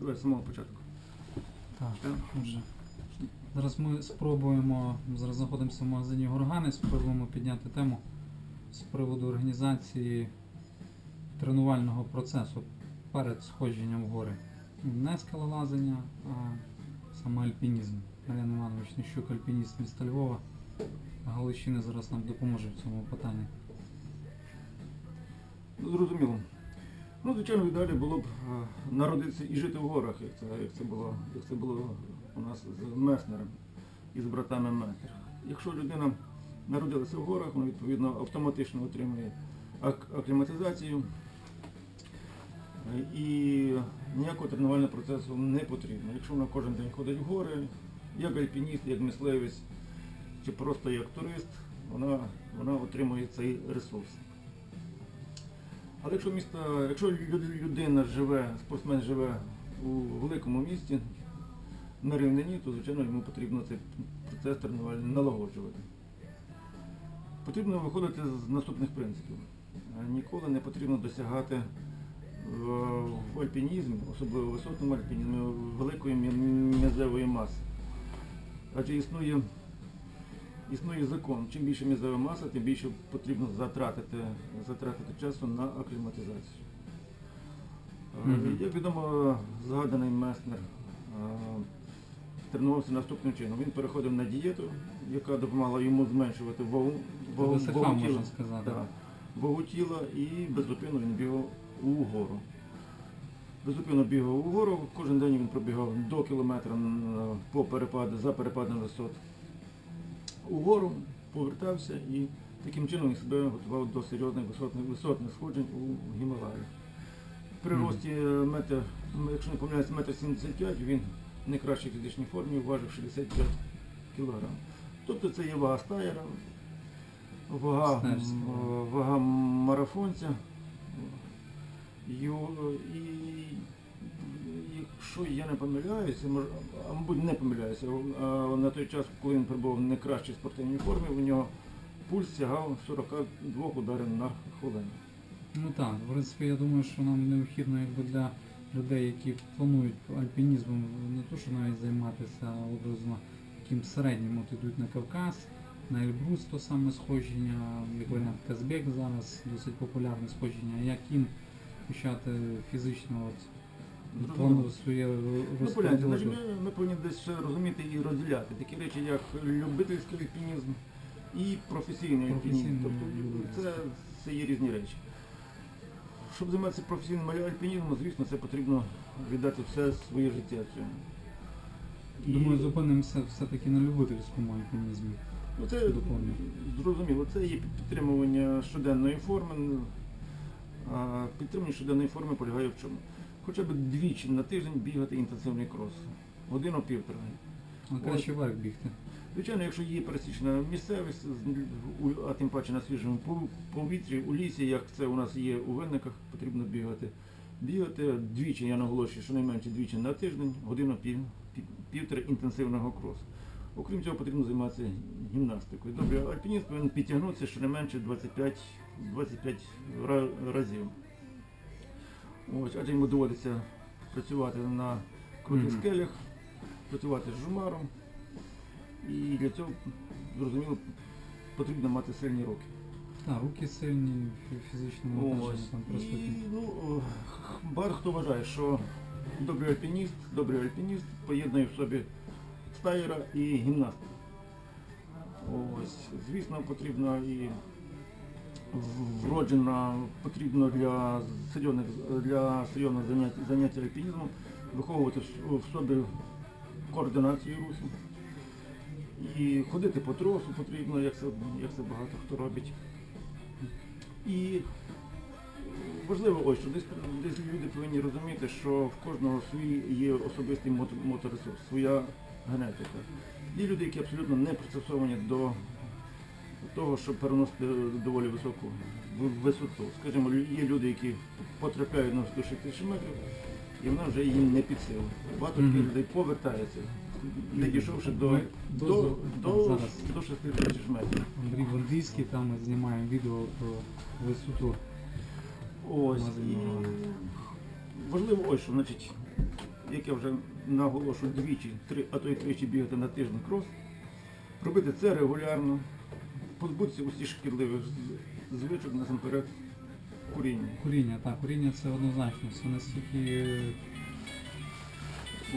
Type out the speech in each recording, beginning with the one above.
з самого початку. Так, Так. отже. Зараз ми спробуємо, зараз знаходимося в магазині Горгани, спробуємо підняти тему з приводу організації тренувального процесу перед сходженням в гори. Не скалолазання, а саме альпінізм. Мар'ян Іванович Нищук, альпініст міста Львова. Галичини зараз нам допоможе в цьому питанні. Ну, зрозуміло. Ну, звичайно, ідеалі було б е, народитися і жити в горах, як це, як це, було, як це було у нас з Меснером і з братами Меснер. Якщо людина народилася в горах, вона відповідно автоматично отримує ак- акліматизацію е, і ніякого тренувального процесу не потрібно. Якщо вона кожен день ходить в гори, як альпініст, як мисливець, чи просто як турист, вона, вона отримує цей ресурс. Але якщо місто, якщо людина живе, спортсмен живе у великому місті, на рівнині, то звичайно йому потрібно цей процес тренувальний налагоджувати. Потрібно виходити з наступних принципів. Ніколи не потрібно досягати е, в альпінізмі, особливо в висотному альпінізмі, великої м'я- м'язевої маси. Адже існує Існує закон. Чим більше м'язова маса, тим більше потрібно затратити, затратити часу на акліматизацію. Е, Мгм. Як відомо, згаданий Меснер е, тренувався наступним чином. Він переходив на дієту, яка допомагала йому зменшувати вагу, вагу, ВСХ, вагу тіла. сказати. Так, вагу тіла і безупинно він бігав угору. Безупинно бігав угору, кожен день він пробігав до кілометра по перепаду, за перепадом висот угору, повертався і таким чином він себе готував до серйозних висотних, висотних сходжень у Гімалаї. При рості е, метр, якщо не помиляюсь, метр 75, він в найкращій фізичній формі важив 65 кг. Тобто це є вага стаєра, вага, вага марафонця. Йо- І якщо я не помиляюся, мож- а мабуть не помиляюся, на той час, коли він перебував в найкращій спортивній формі, у нього пульс сягав 42 ударів на хвилину. Ну так, в принципі, я думаю, що нам необхідно якби для людей, які планують альпінізмом не то, що навіть займатися, образно таким середнім, от ідуть на Кавказ, на Ельбрус, то саме сходження, варіант Казбек зараз досить популярне сходження, як їм почати фізично от, Зрозуміло. своє Ну, погляньте, значить, розподілити. ми, ми повинні десь ще розуміти і розділяти такі речі, як любительський альпінізм і професійний альпінізм. Професійний Тобто це, це є різні речі. Щоб займатися професійним альпінізмом, звісно, це потрібно віддати все своє життя цьому. І- Думаю, зупинимося все-таки на любительському альпінізмі. Ну, це Доповню. зрозуміло, це є підтримування щоденної форми. А підтримання щоденної форми полягає в чому? Хоча б двічі на тиждень бігати інтенсивний крос. Годину півтора. А краще вверх бігти. Звичайно, якщо є пересічна місцевість, а тим паче на свіжому повітрі, у лісі, як це у нас є у винниках, потрібно бігати. Бігати двічі, я наголошую, що найменше двічі на тиждень, годину пів, півтора інтенсивного кросу. Окрім цього, потрібно займатися гімнастикою. Добре, альпініст повинен підтягнутися щонайменше 25, 25 разів. Ось, адже йому доводиться працювати на крутих Мгм. скелях, працювати з жумаром. І для цього, зрозуміло, потрібно мати сильні руки. Так, руки сильні, фі- фізично навантаження там І, присутні. ну, о, багато хто вважає, що добрий альпініст, добрий альпініст поєднує в собі стаєра і гімнаста. Ось, звісно, потрібно і вроджена, потрібно для серйозних, для серйозних занять, занять альпінізмом виховувати в- собі координацію рухів. І ходити по тросу потрібно, як це, як це багато хто робить. І важливо ось, що десь, десь люди повинні розуміти, що в кожного свій є особистий мото- моторесурс, своя генетика. Є люди, які абсолютно не пристосовані до того, щоб переносити доволі високу висоту. Скажімо, є люди, які потрапляють на висоту 6 тисяч метрів, і вона вже їм не під силу. Багато таких людей повертається, не дійшовши до, до, до- до, зараз. до 6 тисяч метрів. Андрій Вандійський, там ми знімаємо відео про висоту. Ось. І важливо ось що, значить, як я вже наголошую, двічі, три, а то й тричі бігати на тиждень крос. Робити це регулярно, позбутися усіх шкідливих звичок насамперед куріння. Куріння, так, куріння це однозначно. Це настільки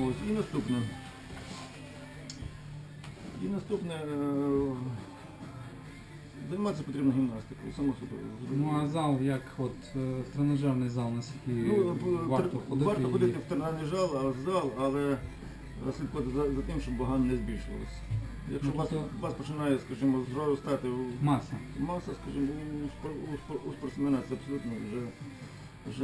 Ось, і наступне. І наступне. е, Займатися потрібно гімнастикою, само собою. Ну а зал, як от е, тренажерний зал, наскільки Ну, варто ходити. варто і- в тренажерний зал, а зал, але слідкувати за, за тим, щоб вага не збільшувалася. Якщо у вас, у вас починає, скажімо, зростати у- Маса. маса, скажімо, у, спор- у, спор- у спортсмена це абсолютно вже,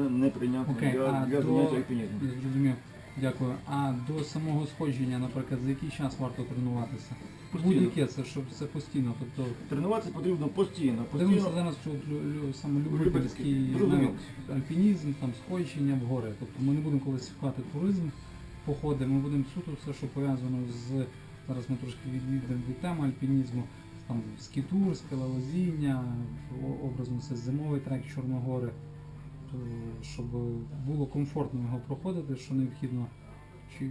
вже неприйнятно Окей, для, а для до- заняття альпінізмом. Я зрозумів. Дякую. А до самого сходження, наприклад, за який час варто тренуватися? Постійно. Будь-яке це, щоб це постійно. Тобто Тренуватися потрібно постійно. Дивимося постійно. зараз, що лю- лю- саме любительський Любительський, зрозуміло. навіть альпінізм, там сходження в гори. Тобто ми не будемо класифікувати туризм, походи, ми будемо суто все, що пов'язано з зараз ми трошки відійдемо від теми альпінізму, там скітур, скелелазіння, образно це зимовий трек Чорногори, то, щоб було комфортно його проходити, що необхідно чи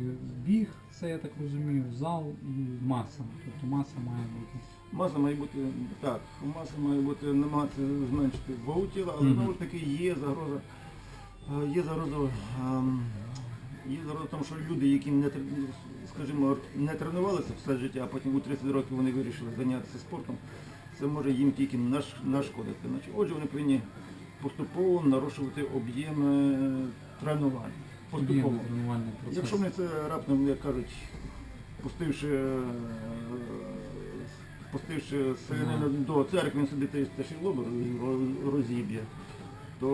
біг, це я так розумію, зал і маса. Тобто маса має бути. Маса має бути так, маса має бути намагатися зменшити вагу тіла, але знову ж таки є загроза. е, Є загроза, ем, є загроза в тому, що люди, які не скажімо, не тренувалися все життя, а потім у 30 років вони вирішили зайнятися спортом, це може їм тільки нашкодити. Отже, вони повинні поступово нарощувати об'єми тренувань. Поступово. Якщо вони це раптом, як кажуть, пустивши, пустивши селянина до церкви, він те те ще роз- розіб'є, то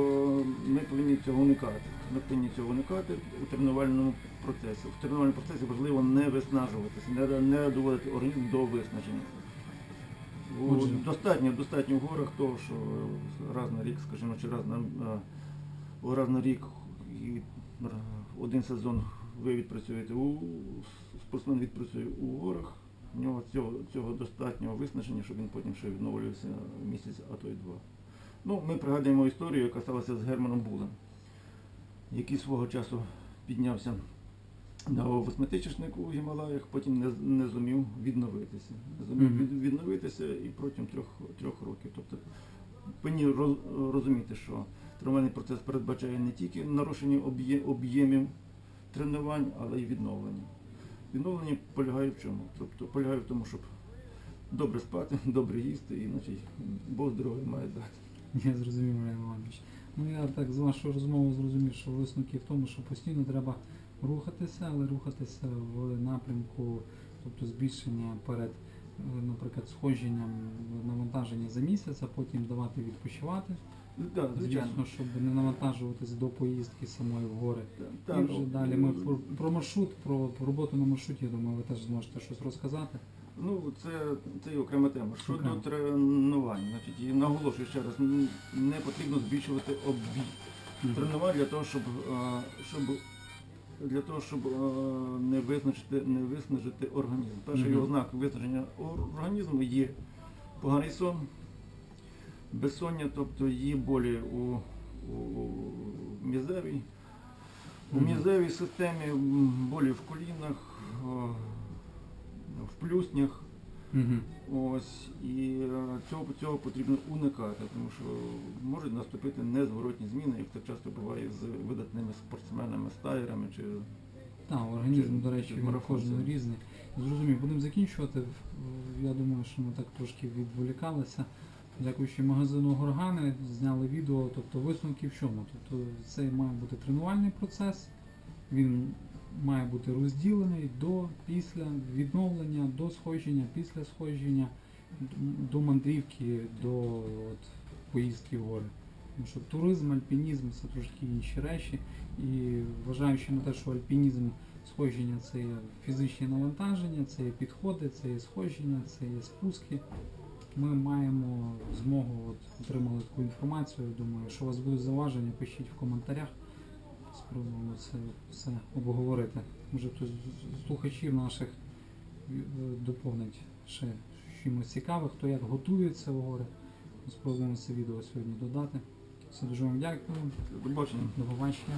ми повинні цього уникати. Ми повинні цього уникати у тренувальному процесі. В тренувальному процесі важливо не виснажуватися, не, не доводити організм до виснаження. У- Достатньо, достатньо в горах того, що раз на рік, скажімо, чи раз на, раз на рік і один сезон ви відпрацюєте у спортсмен відпрацює у горах. В нього цього, цього достатньо виснаження, щоб він потім ще відновлювався місяць, а то й два. Ну, ми пригадуємо історію, яка сталася з Германом Булем, який свого часу піднявся на восьмитисячнику у Гімалаях, потім не, не зумів відновитися. Не зумів Мгм. від- відновитися і протягом трьох, трьох років. Тобто повинні роз- розуміти, що тренувальний процес передбачає не тільки нарушення об'є- об'ємів тренувань, але й відновлення. Відновлення полягає в чому? Тобто полягає в тому, щоб добре спати, добре їсти, і значить Бог здоров'я має дати. Я зрозумів, Олег Іванович. Ну я так з вашої розмови зрозумів, що висновки в тому, що постійно треба рухатися, але рухатися в напрямку, тобто збільшення перед, е, наприклад, сходженням навантаження за місяць, а потім давати відпочивати. Так, звичайно. Звісно, щоб не навантажуватись до поїздки самої в гори. Так, І вже ну, далі ми про, про маршрут, про, про роботу на маршруті, я думаю, ви теж зможете щось розказати. Ну, це, це і окрема тема. Щодо Окремо. тренувань, значить, і наголошую ще раз, не потрібно збільшувати об'єм. тренувань для того, щоб, щоб для того, щоб не визначити, не виснажити організм. Перший Мгм. ознак виснаження організму є поганий сон, безсоння, тобто є болі у, у мізевій, у мізевій системі, болі в колінах, в плюснях. Мгм. Ось і е, цього, цього потрібно уникати, тому що можуть наступити незворотні зміни, як це часто буває з видатними спортсменами, стаєрами чи Так, організм, Чи- до речі, кожного різний. Зрозумів, будемо закінчувати. Я думаю, що ми так трошки відволікалися. Дякуючи магазину Горгани, зняли відео, тобто висновки в чому. Тобто це має бути тренувальний процес, він має бути розділений до, після відновлення, до сходження, після сходження, до мандрівки, до от, поїздки в гори. Тому що туризм, альпінізм це трошки інші речі. І вважаючи на те, що альпінізм сходження це є фізичні навантаження, це є підходи, це є сходження, це є спуски. Ми маємо змогу от, отримали таку інформацію. Думаю, якщо у вас будуть зауваження, пишіть в коментарях. Спробуємо це все обговорити. Може хтось з- слухачів наших е, доповнить ще чимось цікаве, хто як готується в гори. Спробуємо це відео сьогодні додати. Все дуже вам дякую. до побачення. До побачення.